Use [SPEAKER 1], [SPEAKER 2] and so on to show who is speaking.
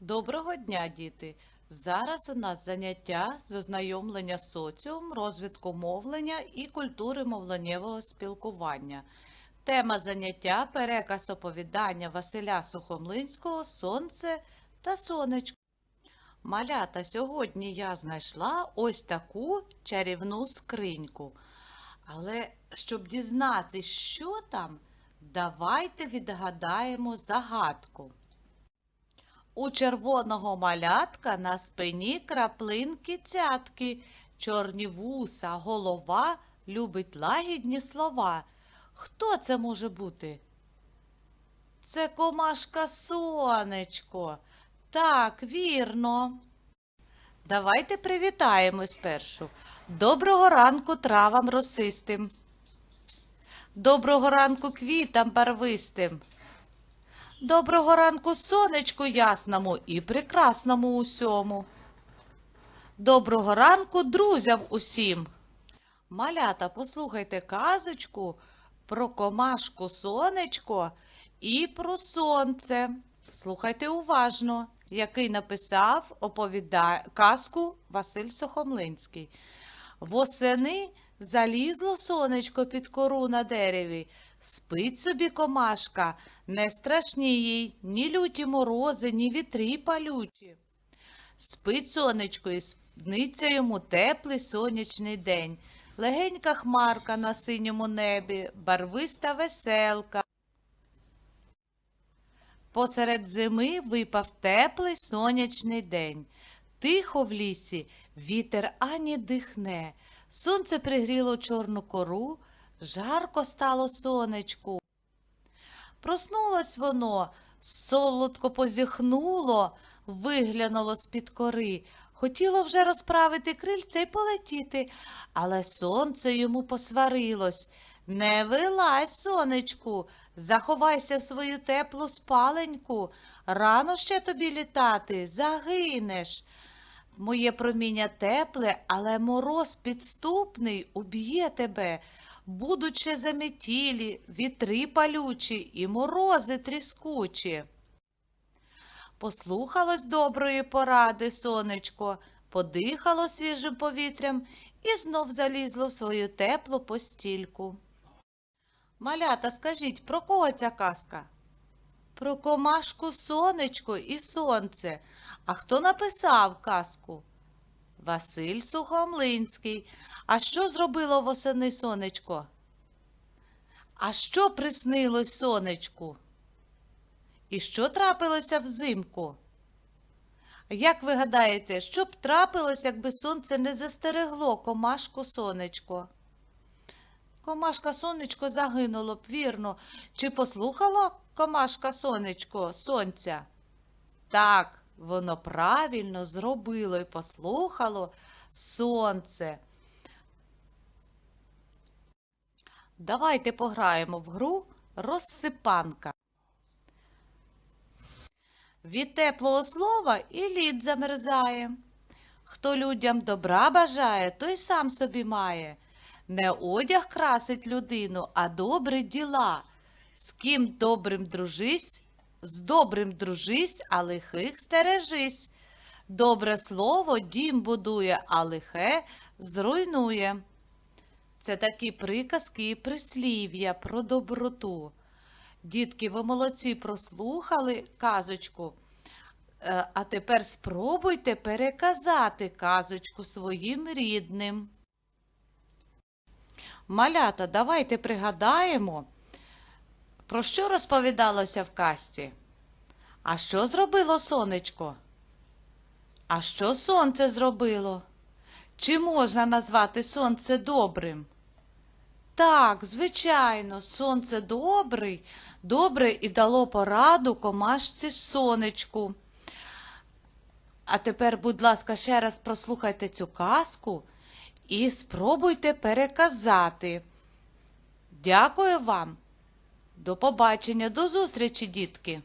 [SPEAKER 1] Доброго дня, діти! Зараз у нас заняття з ознайомлення з соціумом, розвитку мовлення і культури мовленнєвого спілкування. Тема заняття переказ оповідання Василя Сухомлинського Сонце та сонечко. Малята, сьогодні я знайшла ось таку чарівну скриньку. Але щоб дізнатися, що там, давайте відгадаємо загадку. У червоного малятка на спині краплинки цятки, чорні вуса, голова любить лагідні слова. Хто це може бути? Це комашка сонечко. Так, вірно. Давайте привітаємось спершу. Доброго ранку травам росистим. Доброго ранку квітам барвистим. Доброго ранку сонечку ясному і прекрасному усьому. Доброго ранку друзям усім. Малята, послухайте казочку про комашку сонечко і про сонце. Слухайте уважно, який написав оповіда... казку Василь Сухомлинський. Восени залізло сонечко під кору на дереві. Спить собі комашка, не страшні їй ні люті морози, ні вітри палючі. Спить сонечко і сниться йому теплий сонячний день. Легенька хмарка на синьому небі, барвиста веселка. Посеред зими випав теплий сонячний день. Тихо в лісі вітер ані дихне. Сонце пригріло чорну кору, жарко стало сонечку. Проснулось воно, солодко позіхнуло, виглянуло з-під кори. Хотіло вже розправити крильце й полетіти, але сонце йому посварилось. Не вилазь, сонечку, заховайся в свою теплу спаленьку. Рано ще тобі літати, загинеш. Моє проміння тепле, але мороз підступний уб'є тебе. Будуть ще заметілі, вітри палючі і морози тріскучі. Послухалось доброї поради сонечко, подихало свіжим повітрям і знов залізло в свою теплу постільку. Малята, скажіть, про кого ця казка? Про комашку сонечко і сонце. А хто написав казку? Василь Сухомлинський. А що зробило восени сонечко? А що приснилось сонечку? І що трапилося взимку? Як ви гадаєте, що б трапилось, якби сонце не застерегло комашку сонечко? Комашка сонечко загинуло б, вірно. Чи послухало комашка сонечко сонця? Так, воно правильно зробило і послухало сонце. Давайте пограємо в гру розсипанка. Від теплого слова і лід замерзає. Хто людям добра бажає, той сам собі має. Не одяг красить людину, а добрі діла. З ким добрим дружись, з добрим дружись, а лихих стережись. Добре слово дім будує, а лихе зруйнує. Це такі приказки і прислів'я про доброту. Дітки, ви молодці прослухали казочку. Е, А тепер спробуйте переказати казочку своїм рідним. Малята, давайте пригадаємо, про що розповідалося в казці. А що зробило сонечко? А що сонце зробило? Чи можна назвати сонце добрим? Так, звичайно, сонце добрий, добре і дало пораду комашці сонечку. А тепер, будь ласка, ще раз прослухайте цю казку і спробуйте переказати. Дякую вам. До побачення, до зустрічі, дітки!